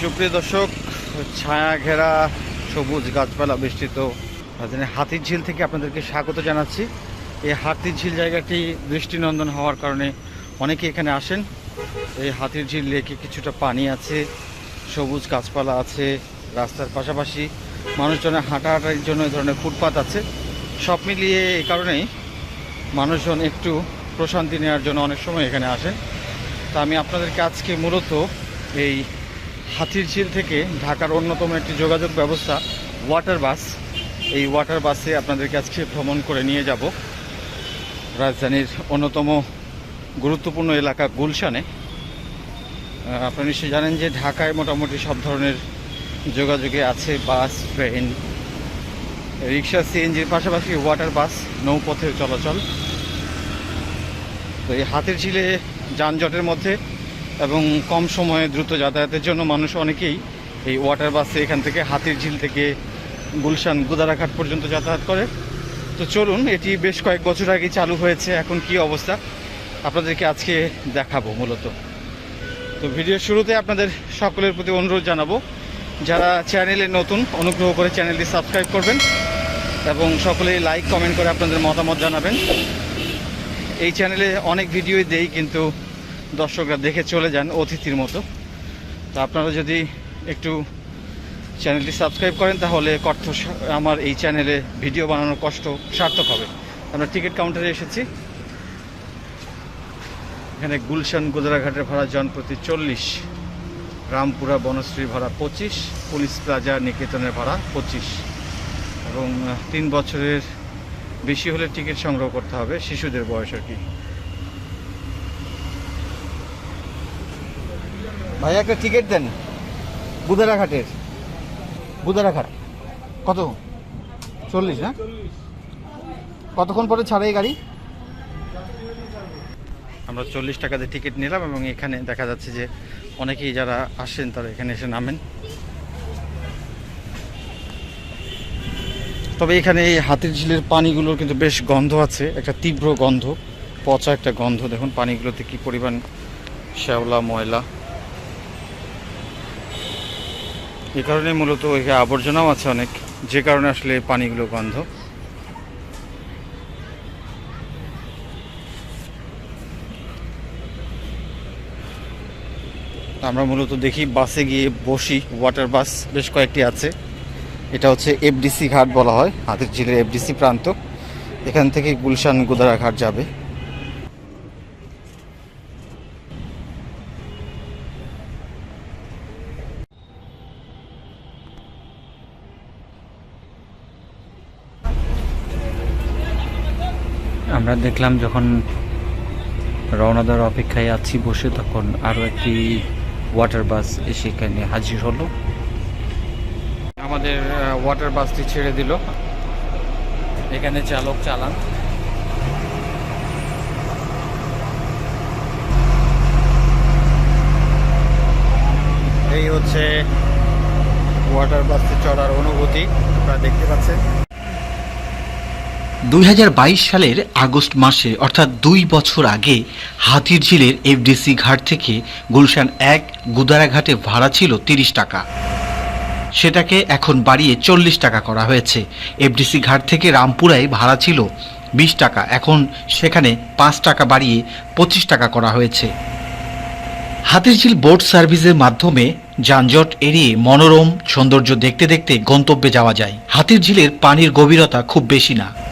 সুপ্রিয় দর্শক, ছায়া ঘেরা সবুজ গাছপালা বেষ্টিত হাতির ঝিল থেকে আপনাদেরকে স্বাগত জানাচ্ছি। এই হাতির ঝিল জায়গাটি দৃষ্টিনন্দন হওয়ার কারণে অনেকে এখানে আসেন। এই হাতির ঝিল লেকে কিছুটা পানি আছে, সবুজ গাছপালা আছে, রাস্তার পাশাপাশি মানুষজনের হাঁটাহাঁটির জন্য এই ধরনের ফুটপাত আছে। সব মিলিয়ে এই কারণেই মানুষজন একটু প্রশান্তি নেওয়ার জন্য অনেক সময় এখানে আসেন। তা আমি আপনাদেরকে আজকে মূলত এই হাতির ঝিল থেকে ঢাকার অন্যতম একটি যোগাযোগ ব্যবস্থা ওয়াটার বাস এই ওয়াটার বাসে আপনাদেরকে আজকে ভ্রমণ করে নিয়ে যাব। রাজধানীর অন্যতম গুরুত্বপূর্ণ এলাকা গুলশানে। আপনারা নিশ্চয়ই জানেন যে ঢাকায় মোটামুটি সব ধরনের যোগাযোগে আছে বাস, ট্রেন, রিক্সা, সিএনজির পাশাপাশি ওয়াটার বাস নৌপথের চলাচল। তো এই হাতের ঝিলে যানজটের মধ্যে এবং কম সময়ে দ্রুত যাতায়াতের জন্য মানুষ অনেকেই এই ওয়াটার বাসে এখান থেকে হাতির ঝিল থেকে গুলশান গুদারাঘাট পর্যন্ত যাতায়াত করে। তো চলুন, এটি বেশ কয়েক বছর আগে চালু হয়েছে। এখন কি অবস্থা? আপনাদেরকে আজকে দেখাবো মূলত। তো ভিডিওর শুরুতে আপনাদের সকলের প্রতি অনুরোধ জানাব, যারা চ্যানেলে নতুন, অনুগ্রহ করে চ্যানেলটি সাবস্ক্রাইব করবেন এবং সকলেই লাইক কমেন্ট করে আপনাদের মতামত জানাবেন। এই চ্যানেলে অনেক ভিডিওই দেই, কিন্তু দর্শকরা দেখে চলে যান অতিথির মতো। তো আপনারা যদি একটু চ্যানেলটি সাবস্ক্রাইব করেন, তাহলে কর্থ আমার এই চ্যানেলে ভিডিও বানানোর কষ্ট সার্থক হবে। আমরা টিকিট কাউন্টারে এসেছি। এখানে গুলশান গোদরাঘাটের ভাড়া জনপ্রতি চল্লিশ, রামপুরা বনশ্রী ভাড়া পঁচিশ, পুলিশ প্লাজা নিকেতনের ভাড়া পঁচিশ। এবং তিন বছরের বেশি হলে টিকিট সংগ্রহ করতে হবে শিশুদের বয়স আর কি। ভাই একটা টিকিট দেন, বুদারাঘাটের। বুদারাঘাট। কত? চল্লিশ না কতক্ষণ পরে ছাড়ে এই গাড়ি? আমরা চল্লিশ টাকাতে টিকিট নিলাম এবং এখানে দেখা যাচ্ছে যে অনেকেই যারা আসেন তারা এখানে এসে নামেন। তবে এখানে এই হাতির ঝিলের পানিগুলোর কিন্তু বেশ গন্ধ আছে, একটা তীব্র গন্ধ, পচা একটা গন্ধ। দেখুন পানিগুলোতে কি পরিমাণ শ্যাওলা, ময়লা। এই কারণে মূলত এখানে আবর্জনাও আছে অনেক, যে কারণে আসলে পানিগুলো গন্ধ। আমরা মূলত দেখি বাসে গিয়ে বসি ওয়াটার বাস বেশ কয়েকটি আছে। এটা হচ্ছে এফডিসি ঘাট বলা হয় হাতির ঝিলের এফডিসি প্রান্ত। এখান থেকে গুলশান গুদারা ঘাট যাবে। আমরা দেখলাম যখন রওনা দেওয়ার অপেক্ষায় আছি বসে, তখন আরও একটি ওয়াটার বাস এসে এখানে হাজির হলো। আমাদের ওয়াটার বাসটি ছেড়ে দিল। এখানে চালক চালান। এই হচ্ছে ওয়াটার বাসে চড়ার অনুভূতি, আপনারা দেখতে পাচ্ছেন। দুই হাজার বাইশ সালের আগস্ট মাসে, অর্থাৎ দুই বছর আগে, হাতির ঝিলের এফডিসি ঘাট থেকে গুলশান এক গুদারা ঘাটে ভাড়া ছিল তিরিশ টাকা। সেটাকে এখন বাড়িয়ে চল্লিশ টাকা করা হয়েছে। এফডিসি ঘাট থেকে রামপুরায় ভাড়া ছিল বিশ টাকা। এখন সেখানে পাঁচ টাকা বাড়িয়ে পঁচিশ টাকা করা হয়েছে। হাতিরঝিল বোট সার্ভিসের মাধ্যমে যানজট এড়িয়ে মনোরম সৌন্দর্য দেখতে দেখতে গন্তব্যে যাওয়া যায়। হাতির ঝিলের পানির গভীরতা খুব বেশি না।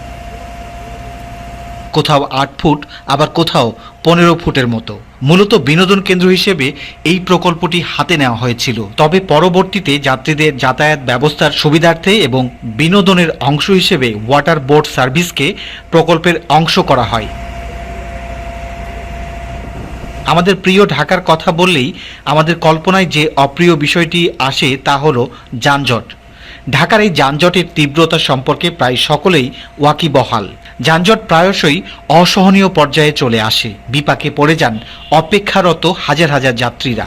কোথাও আট ফুট, আবার কোথাও পনেরো ফুটের মতো। মূলত বিনোদন কেন্দ্র হিসেবে এই প্রকল্পটি হাতে নেওয়া হয়েছিল। তবে পরবর্তীতে যাত্রীদের যাতায়াত ব্যবস্থার সুবিধার্থে এবং বিনোদনের অংশ হিসেবে ওয়াটার বোর্ড সার্ভিসকে প্রকল্পের অংশ করা হয়। আমাদের প্রিয় ঢাকার কথা বললেই আমাদের কল্পনায় যে অপ্রিয় বিষয়টি আসে তা হলো যানজট। ঢাকার এই যানজটের তীব্রতা সম্পর্কে প্রায় সকলেই ওয়াকিবহাল। যানজট প্রায়শই অসহনীয় পর্যায়ে চলে আসে। বিপাকে পড়ে যান অপেক্ষারত হাজার হাজার যাত্রীরা।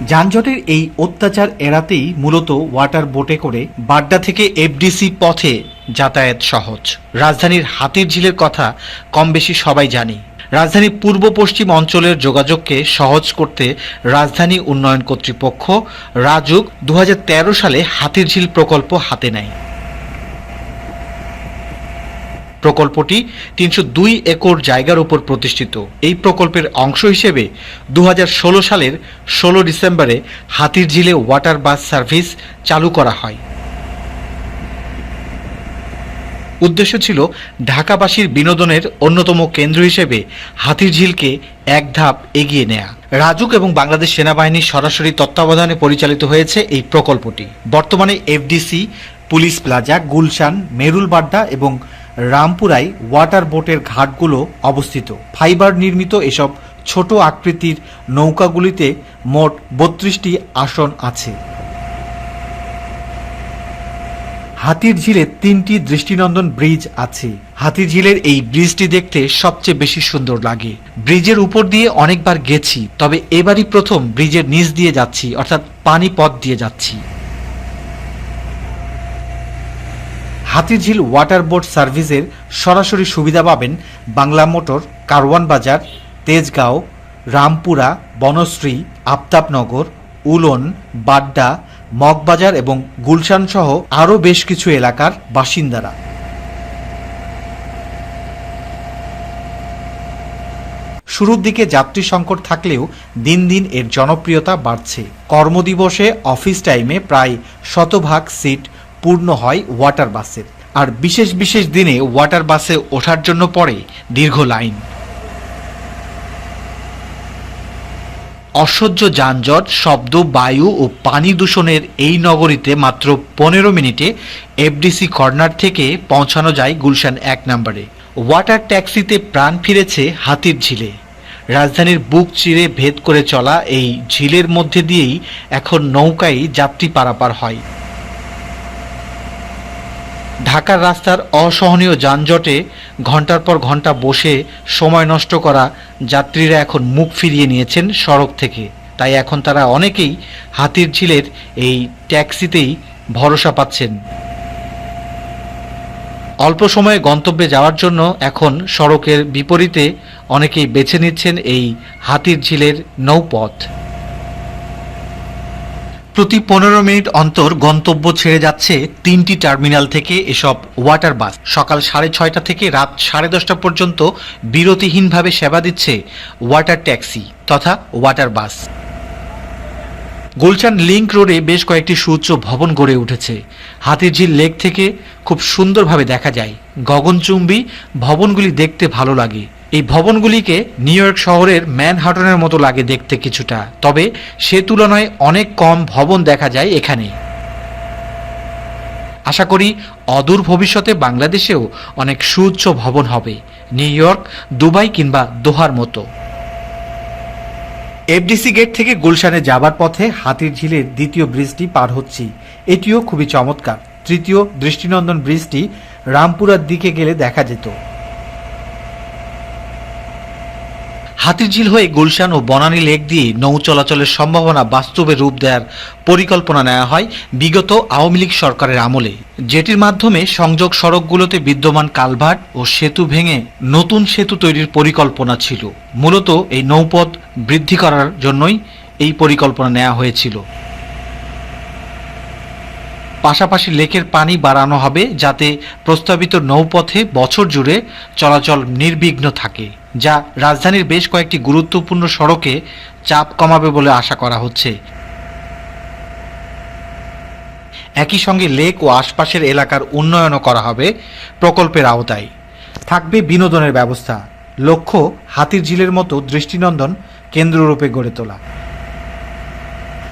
যানজটের এই অত্যাচার এড়াতেই মূলত ওয়াটার বোটে করে বাড্ডা থেকে এফডিসি পথে যাতায়াত সহজ। রাজধানীর হাতির ঝিলের কথা কম বেশি সবাই জানি। রাজধানী পূর্ব পশ্চিম অঞ্চলের যোগাযোগকে সহজ করতে রাজধানী উন্নয়ন কর্তৃপক্ষ রাজুক দু হাজার তেরো সালে হাতিরঝিল প্রকল্প হাতে নেয়। প্রকল্পটি তিনশো দুই একর জায়গার উপর প্রতিষ্ঠিত। এই প্রকল্পের অংশ হিসেবে দুহাজার ষোলো সালের ষোলো ডিসেম্বরে হাতিরঝিলে ওয়াটার বাস সার্ভিস চালু করা হয়। উদ্দেশ্য ছিল ঢাকাবাসীর বিনোদনের অন্যতম কেন্দ্র হিসেবে হাতিরঝিলকে এক ধাপ এগিয়ে নেয়া। রাজুক এবং বাংলাদেশ সেনাবাহিনীর সরাসরি তত্ত্বাবধানে পরিচালিত হয়েছে এই প্রকল্পটি। বর্তমানে FDC, police plaza, Gulshan Merulbadda এবং রামপুরায় ওয়াটার বোটের ঘাটগুলো অবস্থিত। ফাইবার নির্মিত এসব ছোট আকৃতির নৌকাগুলিতে মোট বত্রিশটি আসন আছে। হাতির ঝিলে তিনটি দৃষ্টিনন্দন ব্রিজ আছে। হাতির ঝিলের এই ব্রিজটি দেখতে সবচেয়ে বেশি সুন্দর লাগে। ব্রিজের উপর দিয়ে অনেকবার গেছি, তবে এবারই প্রথম ব্রিজের নিচ দিয়ে যাচ্ছি, অর্থাৎ পানি পথ দিয়ে যাচ্ছি। হাতিরঝিল ওয়াটার বোর্ড সার্ভিসের সরাসরি সুবিধা পাবেন বাংলা মোটর, কারওয়ান বাজার, তেজগাঁও, রামপুরা, বনশ্রী, আফতাবনগর, উলন, বাড্ডা, মগবাজার এবং গুলশান সহ আরও বেশ কিছু এলাকার বাসিন্দারা। শুরুর দিকে যাত্রী সংকট থাকলেও দিন দিন এর জনপ্রিয়তা বাড়ছে। কর্মদিবসে অফিস টাইমে প্রায় শতভাগ সিট পূর্ণ হয় ওয়াটার বাসের আর বিশেষ বিশেষ দিনে ওয়াটার বাসে ওঠার জন্য পড়ে দীর্ঘ লাইন। অসহ্য যানজট, শব্দ, বায়ু ও পানি দূষণের এই নগরীতে মাত্র পনেরো মিনিটে এফডিসি কর্নার থেকে পৌঁছানো যায় গুলশান এক নম্বরে। ওয়াটার ট্যাক্সিতে প্রাণ ফিরেছে হাতির ঝিলে। রাজধানীর বুক চিরে ভেদ করে চলা এই ঝিলের মধ্যে দিয়েই এখন নৌকায় যাত্রী পারাপার হয়। ঢাকার রাস্তার অসহনীয় যানজটে ঘণ্টার পর ঘণ্টা বসে সময় নষ্ট করা যাত্রীরা এখন মুখ ফিরিয়ে নিয়েছেন সড়ক থেকে। তাই এখন তারা অনেকেই হাতির ঝিলের এই ট্যাক্সিতেই ভরসা পাচ্ছেন। অল্প সময়ে গন্তব্যে যাওয়ার জন্য এখন সড়কের বিপরীতে অনেকেই বেছে নিচ্ছেন এই হাতির ঝিলের নৌপথ। প্রতি পনেরো মিনিট অন্তর গন্তব্য ছেড়ে যাচ্ছে তিনটি টার্মিনাল থেকে এসব ওয়াটার বাস। সকাল সাড়ে ছয়টা থেকে রাত সাড়ে দশটা পর্যন্ত বিরতিহীনভাবে সেবা দিচ্ছে ওয়াটার ট্যাক্সি তথা ওয়াটার বাস। গুলশান লিংক রোডে বেশ কয়েকটি সুউচ্চ ভবন গড়ে উঠেছে। হাতিরঝিল লেক থেকে খুব সুন্দরভাবে দেখা যায়। গগনচুম্বী ভবনগুলি দেখতে ভালো লাগে। এই ভবনগুলিকে নিউ ইয়র্ক শহরের ম্যানহাটনের মতো লাগে দেখতে কিছুটা। তবে সে তুলনায় অনেক কম ভবন দেখা যায় এখানে। আশা করি অদূর ভবিষ্যতে বাংলাদেশেও অনেক সুউচ্চ ভবন হবে, নিউ ইয়র্ক, দুবাই কিংবা দোহার মতো। এফডিসি গেট থেকে গুলশানে যাবার পথে হাতির ঝিলের দ্বিতীয় ব্রিজটি পার হচ্ছি। এটিও খুবই চমৎকার। তৃতীয় দৃষ্টিনন্দন ব্রিজটি রামপুরার দিকে গেলে দেখা যেত। হাতিরঝিল হয়ে গুলশান ও বনানী লেক দিয়ে নৌ চলাচলের সম্ভাবনা বাস্তবে রূপ দেওয়ার পরিকল্পনা নেওয়া হয় বিগত আওয়ামী লীগ সরকারের আমলে। যেটির মাধ্যমে সংযোগ সড়কগুলোতে বিদ্যমান কালভার্ট ও সেতু ভেঙে নতুন সেতু তৈরির পরিকল্পনা ছিল। মূলত এই নৌপথ বৃদ্ধি করার জন্যই এই পরিকল্পনা নেওয়া হয়েছিল। পাশাপাশি লেকের পানি বাড়ানো হবে যাতে প্রস্তাবিত নৌপথে বছর জুড়ে চলাচল নির্বিঘ্ন থাকে। যা রাজধানীর বেশ কয়েকটি গুরুত্বপূর্ণ সড়কে চাপ কমাবে বলে আশা করা হচ্ছে। একই সঙ্গে লেক ও আশপাশের এলাকার উন্নয়নও করা হবে প্রকল্পের আওতায়। থাকবে বিনোদনের ব্যবস্থা। লক্ষ্য হাতির ঝিলের মতো দৃষ্টিনন্দন কেন্দ্ররূপে গড়ে তোলা।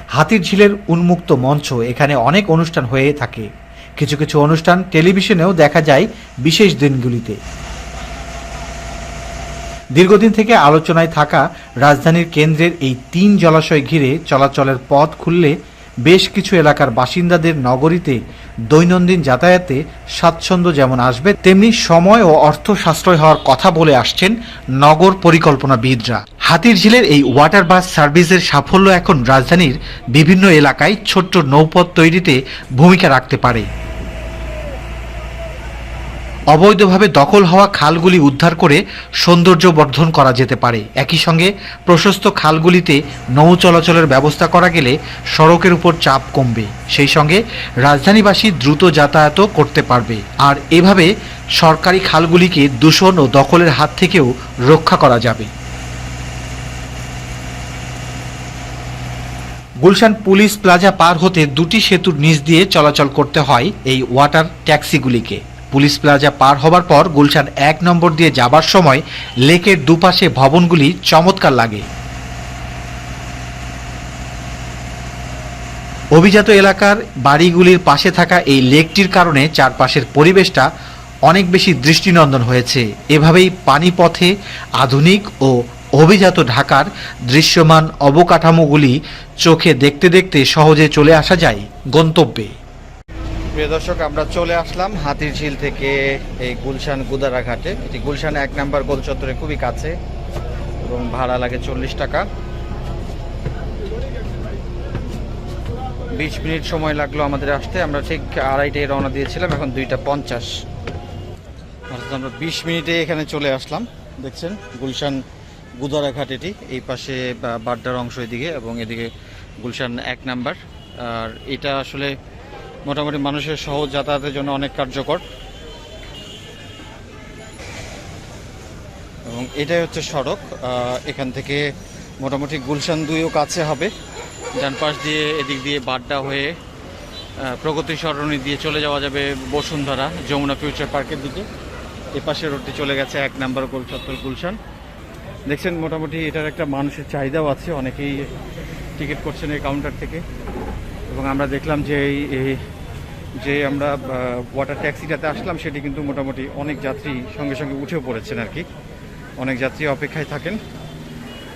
হাতির ঝিলের উন্মুক্ত মঞ্চ এখানে অনেক অনুষ্ঠান হয়ে থাকে। কিছু কিছু অনুষ্ঠান টেলিভিশনেও দেখা যায় বিশেষ দিনগুলিতে। দীর্ঘদিন থেকে আলোচনায় থাকা রাজধানীর কেন্দ্রের এই তিন জলাশয় ঘিরে চলাচলের পথ খুললে বেশ কিছু এলাকার বাসিন্দাদের নগরীতে দৈনন্দিন যাতায়াতে স্বাচ্ছন্দ্য যেমন আসবে, তেমনি সময় ও অর্থ সাশ্রয় হওয়ার কথা বলে আসছেন নগর পরিকল্পনাবিদরা। হাতির ঝিলের এই ওয়াটার বাস সার্ভিসের সাফল্য এখন রাজধানীর বিভিন্ন এলাকায় ছোট্ট নৌপথ তৈরিতে ভূমিকা রাখতে পারে। অবৈধভাবে দখল হওয়া খালগুলি উদ্ধার করে সৌন্দর্য বর্ধন করা যেতে পারে। একই সঙ্গে প্রশস্ত খালগুলিতে নৌ চলাচলের ব্যবস্থা করা গেলে সড়কের উপর চাপ কমবে। সেই সঙ্গে রাজধানীবাসী দ্রুত যাতায়াতও করতে পারবে। আর এভাবে সরকারি খালগুলিকে দূষণ ও দখলের হাত থেকেও রক্ষা করা যাবে। গুলশান পুলিশ প্লাজা পার হতে দুটি সেতুর নিচ দিয়ে চলাচল করতে হয় এই ওয়াটার ট্যাক্সিগুলিকে। পুলিশ প্লাজা পার হবার পর গুলশান এক নম্বর দিয়ে যাবার সময় লেকের দুপাশে ভবনগুলি চমৎকার লাগে। অভিজাত এলাকার বাড়িগুলির পাশে থাকা এই লেকটির কারণে চারপাশের পরিবেশটা অনেক বেশি দৃষ্টিনন্দন হয়েছে। এভাবেই পানিপথে আধুনিক ও অভিজাত ঢাকার দৃশ্যমান অবকাঠামোগুলি চোখে দেখতে দেখতে সহজে চলে আসা যায় গন্তব্যে। প্রিয় দর্শক, আমরা চলে আসলাম হাতির ঝিল থেকে এই গুলশান গুদারা ঘাটে এটি গুলশান এক নাম্বার গোল চত্বরে খুবই কাছে এবং ভাড়া লাগে চল্লিশ টাকা। বিশ মিনিট সময় লাগল আমাদের আসতে। আমরা ঠিক আড়াইটায় রওনা দিয়েছিলাম, এখন দুইটা পঞ্চাশ। আমরা বিশ মিনিটে এখানে চলে আসলাম। দেখছেন, গুলশান গুদারা ঘাট এটি, এই পাশে বাড্ডার অংশ এদিকে এবং এদিকে গুলশান এক নাম্বার। আর এটা আসলে মোটামুটি মানুষের সহজ যাতায়াতের জন্য অনেক কার্যকর। এবং এটাই হচ্ছে সড়ক। এখান থেকে মোটামুটি গুলশান দুইও কাছে হবে। ডান পাশ দিয়ে এদিক দিয়ে বাড্ডা হয়ে প্রগতি সরণি দিয়ে চলে যাওয়া যাবে বসুন্ধরা, যমুনা ফিউচার পার্কের দিকে। এ পাশে রোডটি চলে গেছে এক নাম্বার গোল চত্বর গুলশান। দেখছেন মোটামুটি এটার একটা মানুষের চাহিদাও আছে। অনেকেই টিকিট করছেন এই কাউন্টার থেকে। এবং আমরা দেখলাম যে এই- যে আমরা ওয়াটার ট্যাক্সিটাতে আসলাম, সেটি কিন্তু মোটামুটি অনেক যাত্রী সঙ্গে সঙ্গে উঠেও পড়েছেন আর কি। অনেক যাত্রী অপেক্ষায় থাকেন।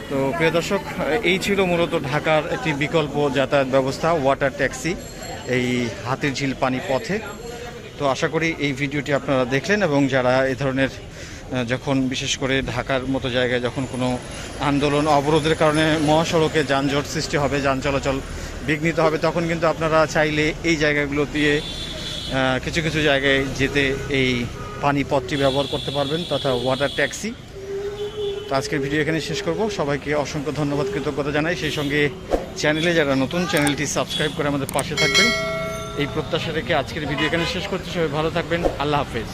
তো প্রিয় দর্শক, এই ছিল মূলত ঢাকার একটি বিকল্প যাতায়াত ব্যবস্থা ওয়াটার ট্যাক্সি এই হাতির ঝিল পানি পথে। তো আশা করি এই ভিডিওটি আপনারা দেখলেন এবং যারা এ ধরনের যখন বিশেষ করে ঢাকার মতো জায়গায় যখন কোনো আন্দোলন অবরোধের কারণে মহাসড়কে যানজট সৃষ্টি হবে, যান চলাচল বিঘ্নিত হবে, তখন কিন্তু আপনারা চাইলে এই জায়গাগুলো দিয়ে কিছু কিছু জায়গায় যেতে এই পানি পথটি ব্যবহার করতে পারবেন, তথা ওয়াটার ট্যাক্সি তো আজকের ভিডিও এখানে শেষ করব। সবাইকে অসংখ্য ধন্যবাদ, কৃতজ্ঞতা জানাই। সেই সঙ্গে চ্যানেলে যারা নতুন, চ্যানেলটি সাবস্ক্রাইব করে আমাদের পাশে থাকবেন। এই প্রত্যাশা রেখে আজকের ভিডিও এখানে শেষ করতে সবাই ভালো থাকবেন। আল্লাহ হাফেজ।